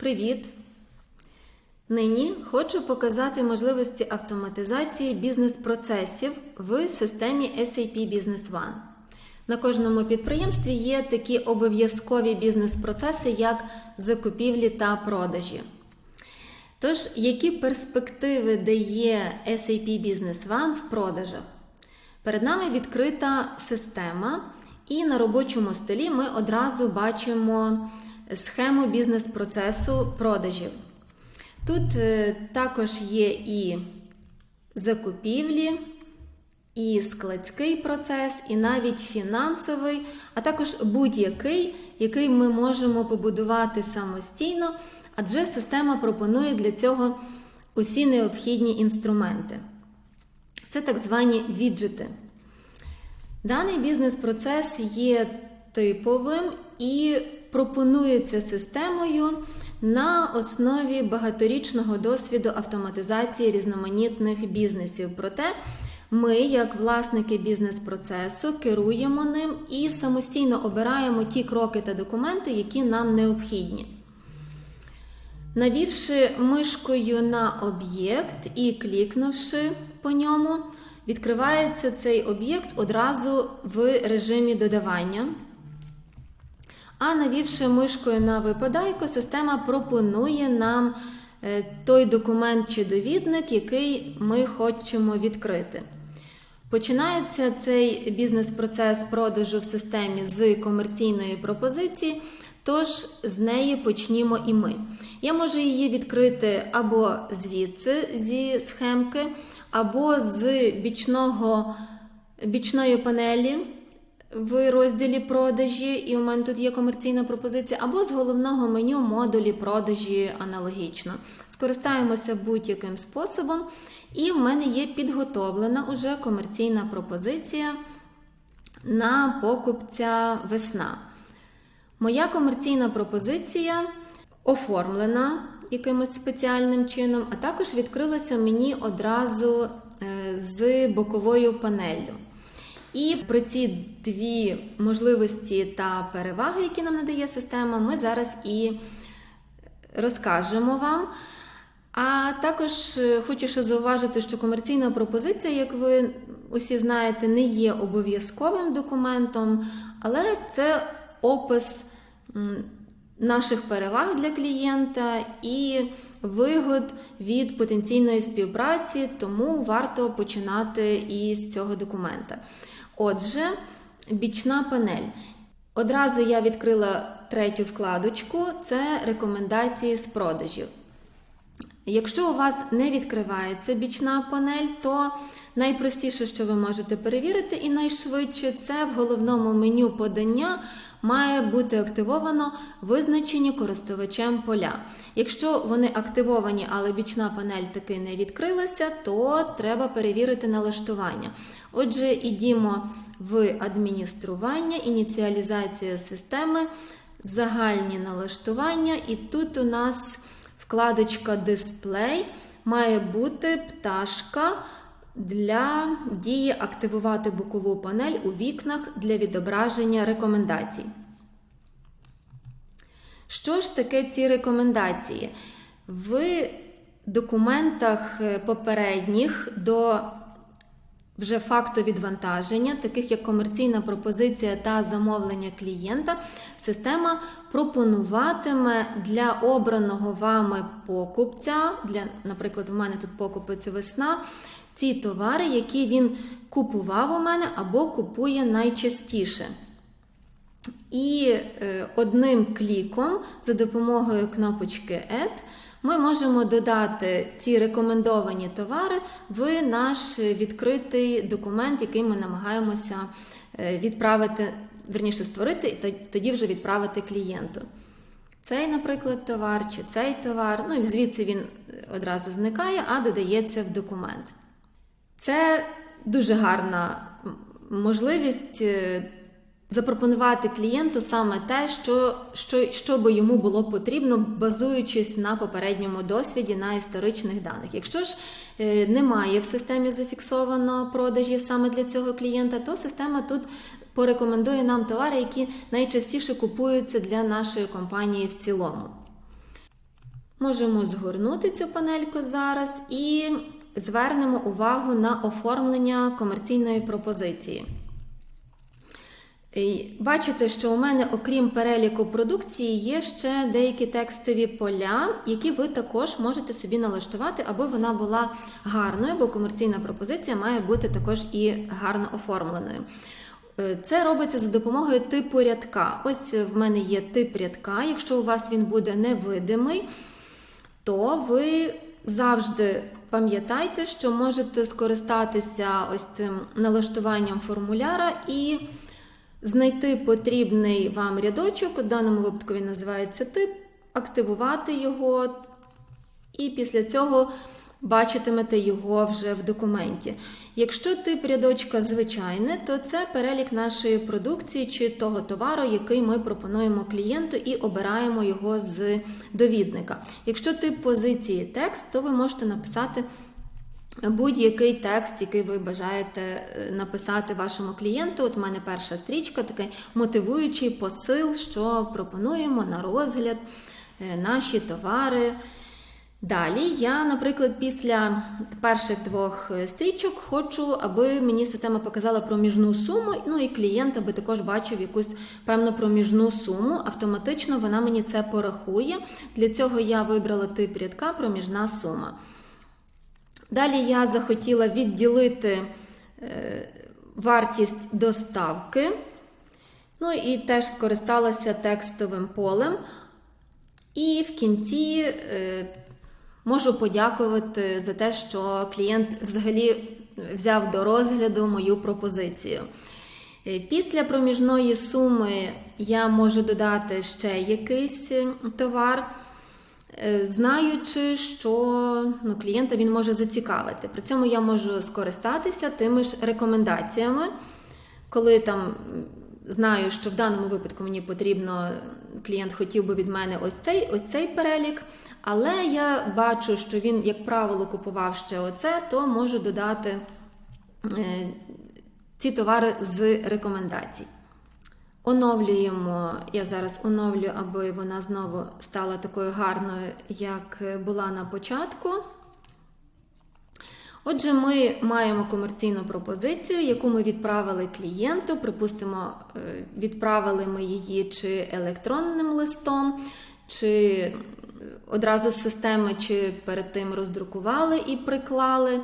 Привіт! Нині хочу показати можливості автоматизації бізнес-процесів в системі SAP Business One. На кожному підприємстві є такі обов'язкові бізнес-процеси, як закупівлі та продажі. Тож, які перспективи дає SAP Business One в продажах? Перед нами відкрита система, і на робочому столі ми одразу бачимо схему бізнес-процесу продажів. Тут е, також є і закупівлі, і складський процес, і навіть фінансовий, а також будь-який, який ми можемо побудувати самостійно, адже система пропонує для цього усі необхідні інструменти. Це так звані віджити. Даний бізнес-процес є типовим і пропонується системою на основі багаторічного досвіду автоматизації різноманітних бізнесів. Проте ми, як власники бізнес-процесу, керуємо ним і самостійно обираємо ті кроки та документи, які нам необхідні. Навівши мишкою на об'єкт і клікнувши по ньому, відкривається цей об'єкт одразу в режимі додавання. А навівши мишкою на випадайку, система пропонує нам е, той документ чи довідник, який ми хочемо відкрити. Починається цей бізнес-процес продажу в системі з комерційної пропозиції, тож з неї почнімо і ми. Я можу її відкрити або звідси зі схемки, або з бічного, бічної панелі в розділі продажі, і у мене тут є комерційна пропозиція, або з головного меню модулі продажі аналогічно. Скористаємося будь-яким способом, і в мене є підготовлена уже комерційна пропозиція на покупця весна. Моя комерційна пропозиція оформлена якимось спеціальним чином, а також відкрилася мені одразу е, з боковою панеллю. І про ці дві можливості та переваги, які нам надає система, ми зараз і розкажемо вам. А також е, хочу ще зауважити, що комерційна пропозиція, як ви усі знаєте, не є обов'язковим документом, але це опис наших переваг для клієнта і вигод від потенційної співпраці, тому варто починати із цього документа. Отже, бічна панель. Одразу я відкрила третю вкладочку це рекомендації з продажів. Якщо у вас не відкривається бічна панель, то найпростіше, що ви можете перевірити, і найшвидше це в головному меню подання має бути активовано визначені користувачем поля. Якщо вони активовані, але бічна панель таки не відкрилася, то треба перевірити налаштування. Отже, ідімо в адміністрування, ініціалізація системи, загальні налаштування, і тут у нас вкладочка Дисплей має бути пташка для дії активувати бокову панель у вікнах для відображення рекомендацій. Що ж таке ці рекомендації? В документах попередніх до вже факту відвантаження, таких як комерційна пропозиція та замовлення клієнта, система пропонуватиме для обраного вами покупця, для, наприклад, в мене тут покупець весна, ці товари, які він купував у мене або купує найчастіше. І е, одним кліком за допомогою кнопочки Add ми можемо додати ці рекомендовані товари в наш відкритий документ, який ми намагаємося е, відправити, верніше створити, і тоді вже відправити клієнту. Цей, наприклад, товар чи цей товар, ну і звідси він одразу зникає, а додається в документ. Це дуже гарна можливість е, запропонувати клієнту саме те, що, що, що би йому було потрібно, базуючись на попередньому досвіді, на історичних даних. Якщо ж е, немає в системі зафіксовано продажі саме для цього клієнта, то система тут порекомендує нам товари, які найчастіше купуються для нашої компанії в цілому. Можемо згорнути цю панельку зараз і звернемо увагу на оформлення комерційної пропозиції. Бачите, що у мене, окрім переліку продукції, є ще деякі текстові поля, які ви також можете собі налаштувати, аби вона була гарною, бо комерційна пропозиція має бути також і гарно оформленою. Е, Це робиться за допомогою типу рядка. Ось в мене є тип рядка. Якщо у вас він буде невидимий, то ви завжди пам'ятайте, що можете скористатися ось цим налаштуванням формуляра і знайти потрібний вам рядочок, у даному випадку він називається тип, активувати його, і після цього бачитимете його вже в документі. Якщо тип рядочка звичайний, то це перелік нашої продукції чи того товару, який ми пропонуємо клієнту, і обираємо його з довідника. Якщо тип позиції текст, то ви можете написати. Будь-який текст, який ви бажаєте е, написати вашому клієнту. От у мене перша стрічка, такий мотивуючий посил, що пропонуємо на розгляд е, наші товари. Далі я, наприклад, після перших двох е, стрічок хочу, аби мені система показала проміжну суму, ну і клієнт аби також бачив якусь певну проміжну суму. Автоматично вона мені це порахує. Для цього я вибрала тип рядка проміжна сума. Далі я захотіла відділити е, вартість доставки. Ну і теж скористалася текстовим полем. І в кінці е, можу подякувати за те, що клієнт взагалі взяв до розгляду мою пропозицію. Е, Після проміжної суми я можу додати ще якийсь товар. Е, знаючи, що ну, клієнта він може зацікавити. При цьому я можу скористатися тими ж рекомендаціями, коли там знаю, що в даному випадку мені потрібно, клієнт хотів би від мене ось цей, ось цей перелік, але я бачу, що він, як правило, купував ще оце, то можу додати е, ці товари з рекомендацій. Оновлюємо, я зараз оновлю, аби вона знову стала такою гарною, як була на початку. Отже, ми маємо комерційну пропозицію, яку ми відправили клієнту. Припустимо, е, відправили ми її чи електронним листом, чи одразу з системи, чи перед тим роздрукували і приклали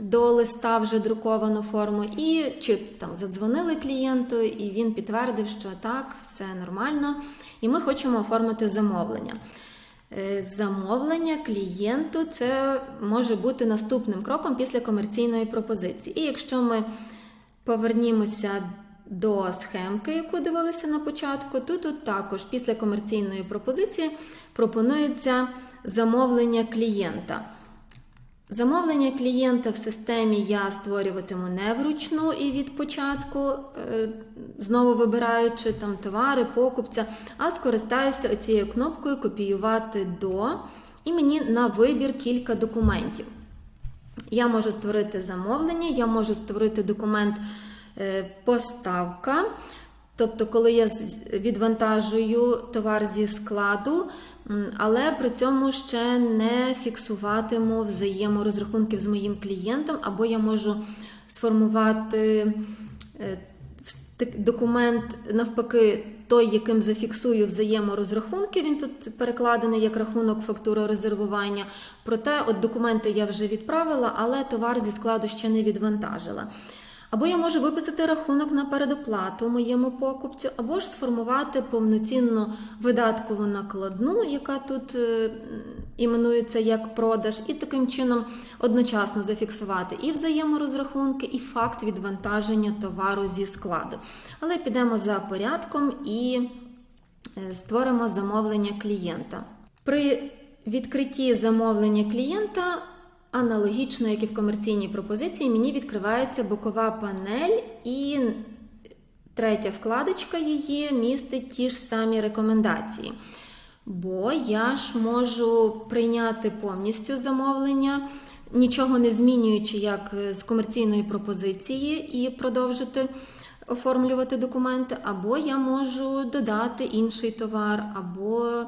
до листа вже друковану форму, і чи там задзвонили клієнту, і він підтвердив, що так, все нормально, і ми хочемо оформити замовлення. Е, Замовлення клієнту це може бути наступним кроком після комерційної пропозиції. І якщо ми повернімося до схемки, яку дивилися на початку, то тут також після комерційної пропозиції пропонується замовлення клієнта. Замовлення клієнта в системі я створюватиму не вручну і від початку, е, знову вибираючи там товари, покупця, а скористаюся цією кнопкою Копіювати до і мені на вибір кілька документів. Я можу створити замовлення, я можу створити документ е, поставка. Тобто, коли я відвантажую товар зі складу, але при цьому ще не фіксуватиму взаєморозрахунків з моїм клієнтом, або я можу сформувати е, документ навпаки. Той, яким зафіксую взаєморозрахунки, він тут перекладений як рахунок фактура резервування. Проте, от документи я вже відправила, але товар зі складу ще не відвантажила. Або я можу виписати рахунок на передоплату моєму покупцю, або ж сформувати повноцінну видаткову накладну, яка тут е, іменується як продаж, і таким чином одночасно зафіксувати і взаєморозрахунки, і факт відвантаження товару зі складу. Але підемо за порядком і е, створимо замовлення клієнта. При відкритті замовлення клієнта, аналогічно як і в комерційній пропозиції, мені відкривається бокова панель і третя вкладочка її містить ті ж самі рекомендації. Бо я ж можу прийняти повністю замовлення, нічого не змінюючи як з комерційної пропозиції і продовжити оформлювати документи, або я можу додати інший товар, або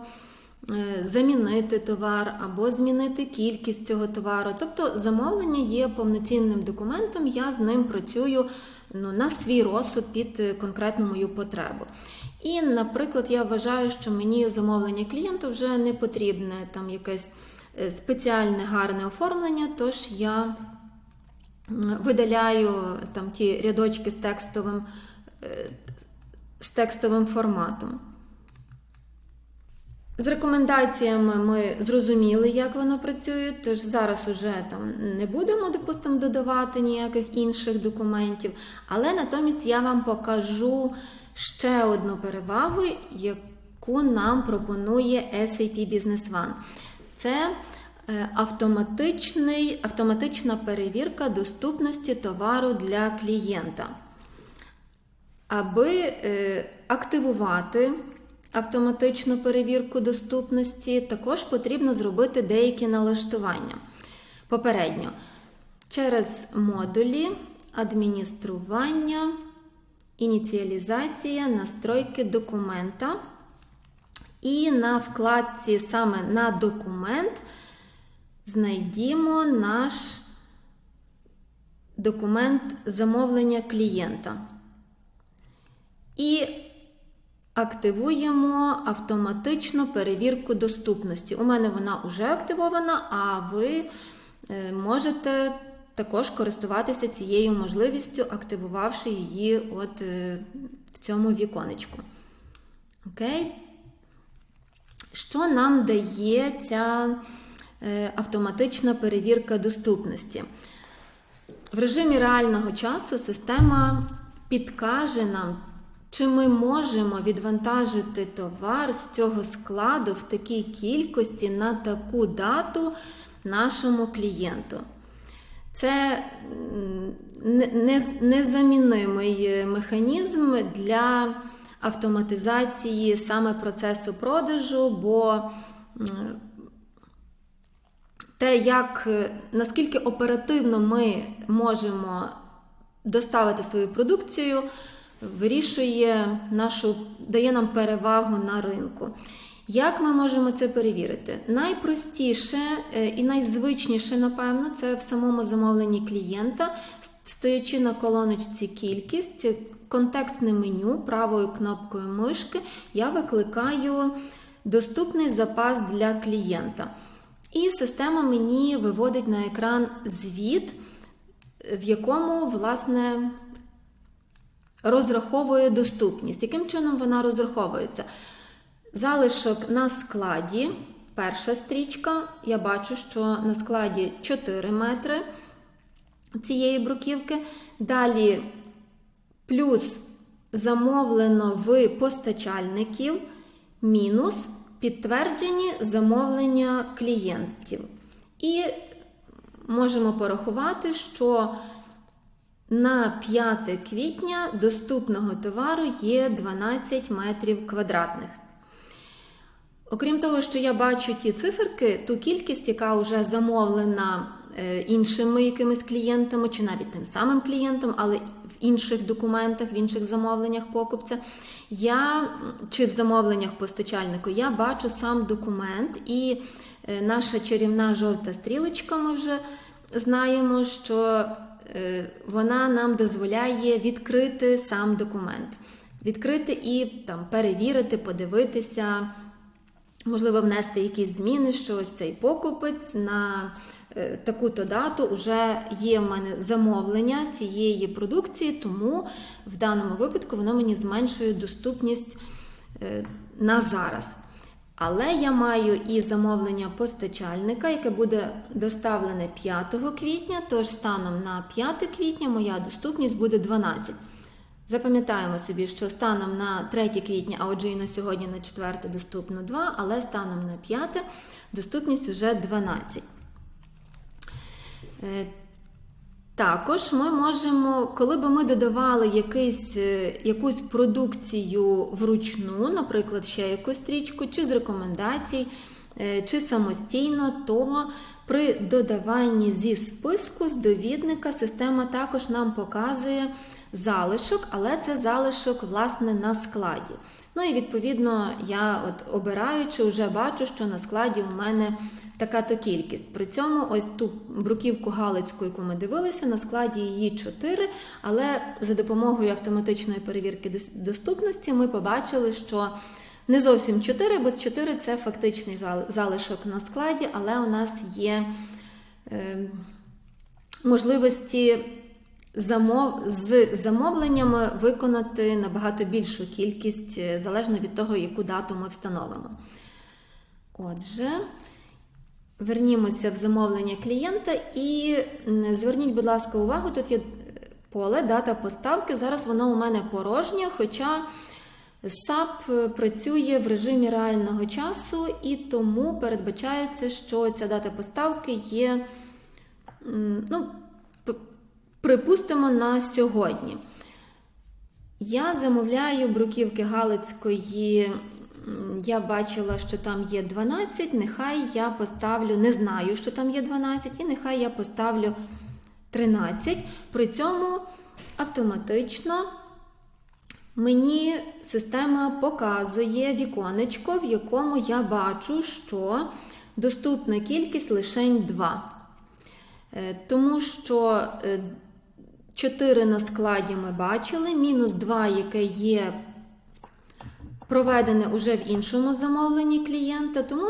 замінити товар або змінити кількість цього товару. Тобто замовлення є повноцінним документом, я з ним працюю ну, на свій розсуд під е, конкретну мою потребу. І, наприклад, я вважаю, що мені замовлення клієнту вже не потрібне там якесь е, спеціальне гарне оформлення, тож я видаляю там ті рядочки з текстовим, е, з текстовим форматом. З рекомендаціями ми зрозуміли, як воно працює, тож зараз уже там не будемо, допустимо, додавати ніяких інших документів. Але натомість я вам покажу ще одну перевагу, яку нам пропонує SAP Business One. Це е, автоматичний, автоматична перевірка доступності товару для клієнта. Аби е, активувати автоматичну перевірку доступності, також потрібно зробити деякі налаштування. Попередньо, через модулі адміністрування, ініціалізація, настройки документа. І на вкладці саме на документ знайдімо наш документ замовлення клієнта. І активуємо автоматичну перевірку доступності. У мене вона вже активована, а ви е, можете також користуватися цією можливістю, активувавши її от е, в цьому віконечку. Окей? Що нам дає ця е, автоматична перевірка доступності? В режимі реального часу система підкаже нам, чи ми можемо відвантажити товар з цього складу в такій кількості на таку дату нашому клієнту. Це незамінимий механізм для автоматизації саме процесу продажу, бо те, як наскільки оперативно ми можемо доставити свою продукцію, вирішує нашу, дає нам перевагу на ринку. Як ми можемо це перевірити? Найпростіше е, і найзвичніше, напевно, це в самому замовленні клієнта, стоячи на колоночці кількість, контекстне меню правою кнопкою мишки, я викликаю доступний запас для клієнта. І система мені виводить на екран звіт, в якому, власне, розраховує доступність. Яким чином вона розраховується? Залишок на складі, перша стрічка. Я бачу, що на складі 4 метри цієї бруківки. Далі плюс замовлено в постачальників, мінус підтверджені замовлення клієнтів. І можемо порахувати, що на 5 квітня доступного товару є 12 метрів квадратних. Окрім того, що я бачу ті циферки, ту кількість, яка вже замовлена е, іншими якимись клієнтами, чи навіть тим самим клієнтом, але в інших документах, в інших замовленнях покупця, я чи в замовленнях постачальнику, я бачу сам документ, і е, наша чарівна жовта стрілочка, ми вже знаємо, що е, вона нам дозволяє відкрити сам документ, відкрити і там перевірити, подивитися. Можливо, внести якісь зміни, що ось цей покупець на е, таку-то дату вже є в мене замовлення цієї продукції, тому в даному випадку воно мені зменшує доступність е, на зараз. Але я маю і замовлення постачальника, яке буде доставлене 5 квітня, тож станом на 5 квітня моя доступність буде 12. Запам'ятаємо собі, що станом на 3 квітня, а отже і на сьогодні на 4 доступно 2, але станом на 5 доступність вже 12. Також ми можемо, коли би ми додавали якийсь, е, якусь продукцію вручну, наприклад, ще якусь стрічку, чи з рекомендацій, е, чи самостійно, то при додаванні зі списку з довідника система також нам показує залишок, але це залишок власне на складі. Ну і відповідно я от обираючи, вже бачу, що на складі у мене така то кількість. При цьому ось ту бруківку Галицьку, яку ми дивилися, на складі її 4, але за допомогою автоматичної перевірки доступності ми побачили, що не зовсім 4, бо 4 це фактичний зал- залишок на складі, але у нас є е, можливості замов... з замовленнями виконати набагато більшу кількість, е, залежно від того, яку дату ми встановимо. Отже, вернімося в замовлення клієнта і зверніть, будь ласка, увагу, тут є поле, дата поставки. Зараз воно у мене порожнє, хоча SAP е, працює в режимі реального часу, і тому передбачається, що ця дата поставки є, ну, припустимо, на сьогодні. Я замовляю бруківки Галицької. Я бачила, що там є 12. Нехай я поставлю, не знаю, що там є 12, і нехай я поставлю 13. При цьому автоматично мені система показує віконечко, в якому я бачу, що доступна кількість лише 2. Е, Тому що 4 на складі ми бачили, мінус 2, яке є проведене уже в іншому замовленні клієнта, тому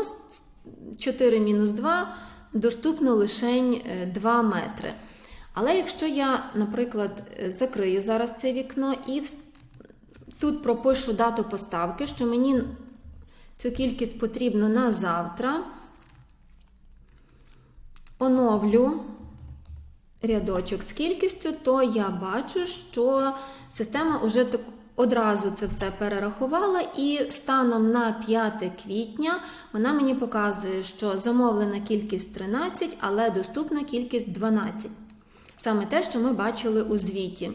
4 мінус 2 доступно лише 2 метри. Але якщо я, наприклад, е, закрию зараз це вікно і тут пропишу дату поставки, що мені цю кількість потрібно на завтра, оновлю рядочок з кількістю, то я бачу, що система вже так одразу це все перерахувала, і станом на 5 квітня вона мені показує, що замовлена кількість 13, але доступна кількість 12. Саме те, що ми бачили у звіті.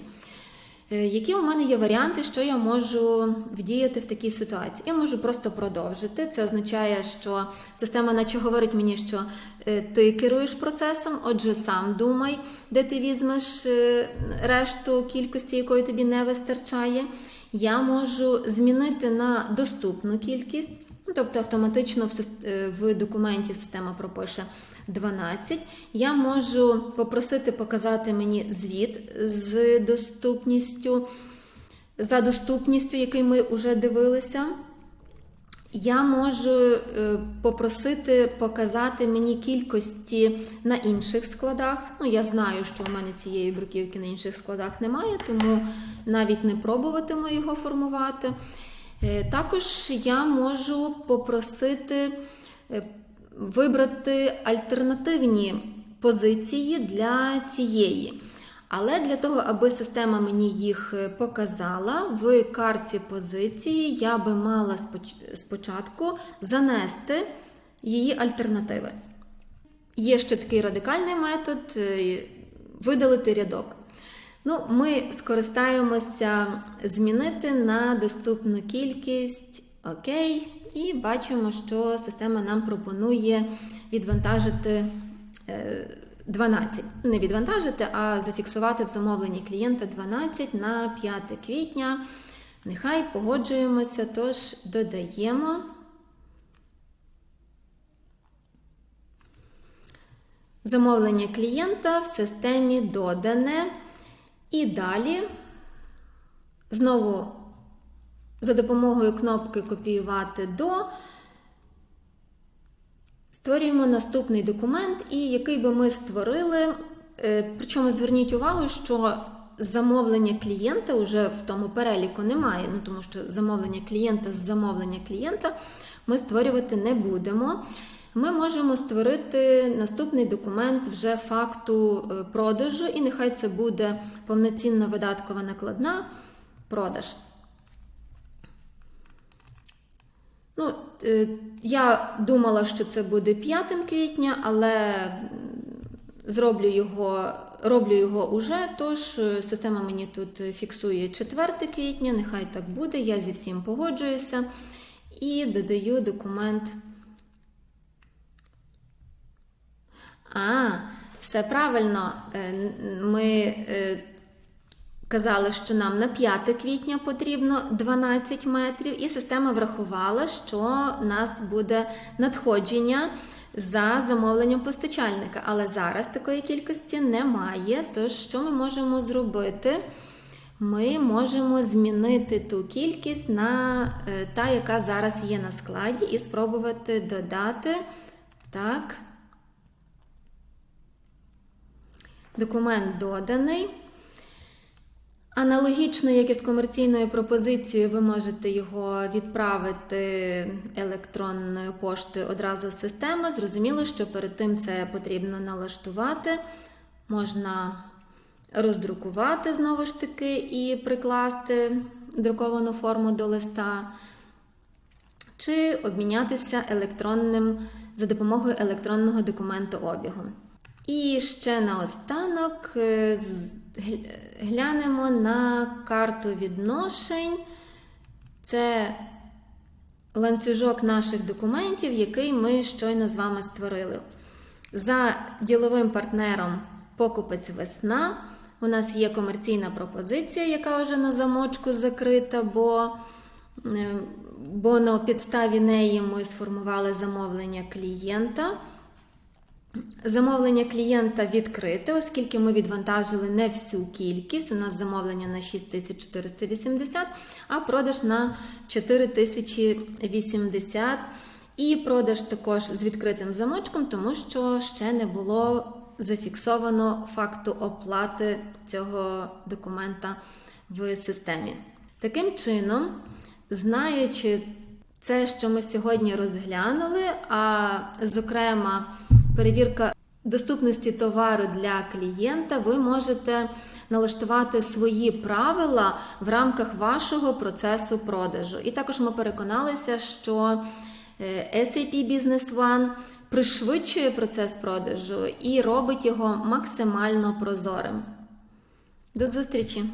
Е, Які у мене є варіанти, що я можу вдіяти в такій ситуації? Я можу просто продовжити. Це означає, що система, наче говорить мені, що е, ти керуєш процесом, отже, сам думай, де ти візьмеш е, решту кількості, якої тобі не вистачає. Я можу змінити на доступну кількість. Ну, тобто автоматично в, в документі система пропише 12. Я можу попросити показати мені звіт з доступністю, за доступністю, який ми вже дивилися. Я можу е, попросити показати мені кількості на інших складах. Ну, я знаю, що у мене цієї бруківки на інших складах немає, тому навіть не пробуватиму його формувати. Е, Також я можу попросити е, вибрати альтернативні позиції для цієї. Але для того, аби система мені їх е, показала, в карті позиції я би мала спочатку занести її альтернативи. Є ще такий радикальний метод е, видалити рядок. Ну, ми скористаємося змінити на доступну кількість окей, і бачимо, що система нам пропонує відвантажити е, 12. Не відвантажити, а зафіксувати в замовленні клієнта 12 на 5 квітня. Нехай погоджуємося, тож додаємо. Замовлення клієнта в системі додане. І далі знову за допомогою кнопки Копіювати до створюємо наступний документ, і який би ми створили. Е, Причому зверніть увагу, що замовлення клієнта вже в тому переліку немає, ну тому що замовлення клієнта з замовлення клієнта ми створювати не будемо. Ми можемо створити наступний документ вже факту е, продажу, і нехай це буде повноцінна видаткова накладна продаж. Ну, е, я думала, що це буде 5 квітня, але зроблю його, роблю його уже, тож е, система мені тут фіксує 4 квітня, нехай так буде, я зі всім погоджуюся і додаю документ. А, все правильно. Е, Ми казали, що нам на 5 квітня потрібно 12 метрів, і система врахувала, що в нас буде надходження за замовленням постачальника. Але зараз такої кількості немає. Тож, що ми можемо зробити? Ми можемо змінити ту кількість на е, та, яка зараз є на складі, і спробувати додати так. Документ доданий. Аналогічно, як і з комерційною пропозицією, ви можете його відправити електронною поштою одразу з системи. Зрозуміло, що перед тим це потрібно налаштувати. Можна роздрукувати знову ж таки і прикласти друковану форму до листа, чи обмінятися електронним за допомогою електронного документообігу. І ще наостанок е, глянемо на карту відношень. Це ланцюжок наших документів, який ми щойно з вами створили. За діловим партнером покупець весна. У нас є комерційна пропозиція, яка вже на замочку закрита, бо, е, бо на підставі неї ми сформували замовлення клієнта. Замовлення клієнта відкрите, оскільки ми відвантажили не всю кількість. У нас замовлення на 6480, а продаж на 4080. І продаж також з відкритим замочком, тому що ще не було зафіксовано факту оплати цього документа в системі. Таким чином, знаючи це, що ми сьогодні розглянули, а зокрема, перевірка доступності товару для клієнта, ви можете налаштувати свої правила в рамках вашого процесу продажу. І також ми переконалися, що е, SAP Business One пришвидшує процес продажу і робить його максимально прозорим. До зустрічі!